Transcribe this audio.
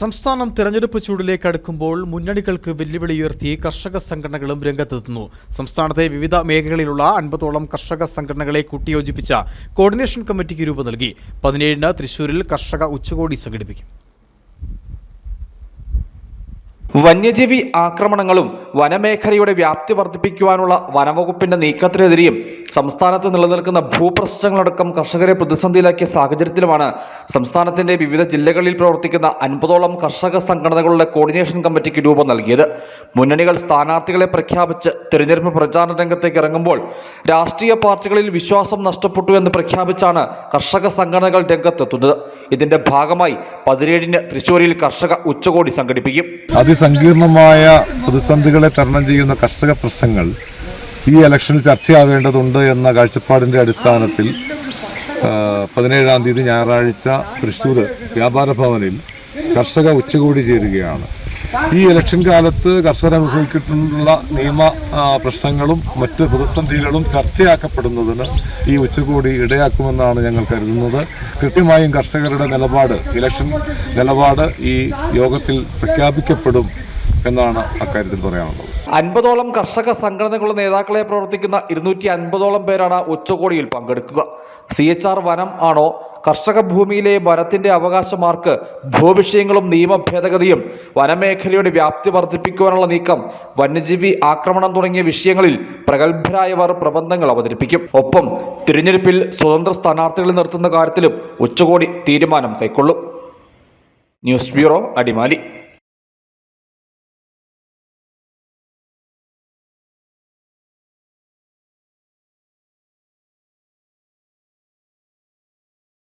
സംസ്ഥാനം തിരഞ്ഞെടുപ്പ് ചൂടിലേക്ക് അടുക്കുമ്പോൾ മുന്നണികൾക്ക് വെല്ലുവിളി ഉയർത്തി കർഷക സംഘടനകളും രംഗത്തെത്തുന്നു. സംസ്ഥാനത്തെ വിവിധ മേഖലകളിലുള്ള അൻപതോളം കർഷക സംഘടനകളെ കൂട്ടിയോജിപ്പിച്ച കോർഡിനേഷൻ കമ്മിറ്റിക്ക് രൂപം നൽകി. പതിനേഴിന് തൃശൂരിൽ കർഷക ഉച്ചകോടി സംഘടിപ്പിക്കും. വന്യജീവി ആക്രമണങ്ങളും വനമേഖലയുടെ വ്യാപ്തി വർദ്ധിപ്പിക്കുവാനുള്ള വനവകുപ്പിന്റെ നീക്കത്തിനെതിരെയും സംസ്ഥാനത്ത് നിലനിൽക്കുന്ന ഭൂപ്രശ്നങ്ങളടക്കം കർഷകരെ പ്രതിസന്ധിയിലാക്കിയ സാഹചര്യത്തിലുമാണ് സംസ്ഥാനത്തിന്റെ വിവിധ ജില്ലകളിൽ പ്രവർത്തിക്കുന്ന അൻപതോളം കർഷക സംഘടനകളുടെ കോർഡിനേഷൻ കമ്മിറ്റിക്ക് രൂപം നൽകിയത്. മുന്നണികൾ സ്ഥാനാർത്ഥികളെ പ്രഖ്യാപിച്ച് തിരഞ്ഞെടുപ്പ് പ്രചാരണ രംഗത്തേക്ക് ഇറങ്ങുമ്പോൾ രാഷ്ട്രീയ പാർട്ടികളിൽ വിശ്വാസം നഷ്ടപ്പെട്ടു എന്ന് പ്രഖ്യാപിച്ചാണ് കർഷക സംഘടനകൾ രംഗത്തെത്തുന്നത്. ഇതിന്റെ ഭാഗമായി പതിനേഴിന് തൃശൂരിൽ കർഷക ഉച്ചകോടി സംഘടിപ്പിക്കും. അതിസങ്കീർണമായ പ്രതിസന്ധികളെ തരണം ചെയ്യുന്ന കർഷക പ്രശ്നങ്ങൾ ഈ ഇലക്ഷനിൽ ചർച്ചയാവേണ്ടതുണ്ട് എന്ന കാഴ്ചപ്പാടിന്റെ അടിസ്ഥാനത്തിൽ പതിനേഴാം തീയതി ഞായറാഴ്ച തൃശ്ശൂർ വ്യാപാര ഭവനിൽ കർഷക ഉച്ചകോടി ചേരുകയാണ്. ഈ ഇലക്ഷൻ കാലത്ത് കർഷകർ അനുഭവിച്ചിട്ടുള്ള നിയമ പ്രശ്നങ്ങളും മറ്റ് പ്രതിസന്ധികളും ചർച്ചയാക്കപ്പെടുന്നതിന് ഈ ഉച്ചകോടി ഇടയാക്കുമെന്നാണ് ഞങ്ങൾ കരുതുന്നത്. കൃത്യമായും കർഷകരുടെ നിലപാട് ഇലക്ഷൻ നിലപാട് ഈ യോഗത്തിൽ പ്രഖ്യാപിക്കപ്പെടും എന്നാണ് അക്കാര്യത്തിൽ പറയാനുള്ളത്. അൻപതോളം കർഷക സംഘടനകളുടെ നേതാക്കളെ പ്രവർത്തിക്കുന്ന ഇരുന്നൂറ്റി അൻപതോളം പേരാണ് ഉച്ചകോടിയിൽ പങ്കെടുക്കുക. സി എച്ച് ആർ വനം ആണോ? കർഷക ഭൂമിയിലെ വനത്തിന്റെ അവകാശമാർക്ക് ഭൂവിഷയങ്ങളും നിയമ ഭേദഗതിയും വനമേഖലയുടെ വ്യാപ്തി വർദ്ധിപ്പിക്കുവാനുള്ള നീക്കം വന്യജീവി ആക്രമണം തുടങ്ങിയ വിഷയങ്ങളിൽ പ്രഗത്ഭരായവർ പ്രബന്ധങ്ങൾ അവതരിപ്പിക്കും. ഒപ്പം തിരഞ്ഞെടുപ്പിൽ സ്വതന്ത്ര സ്ഥാനാർത്ഥികളെ നിർത്തുന്ന കാര്യത്തിലും ഉച്ചകോടി തീരുമാനം കൈക്കൊള്ളും. News bureau Adimali.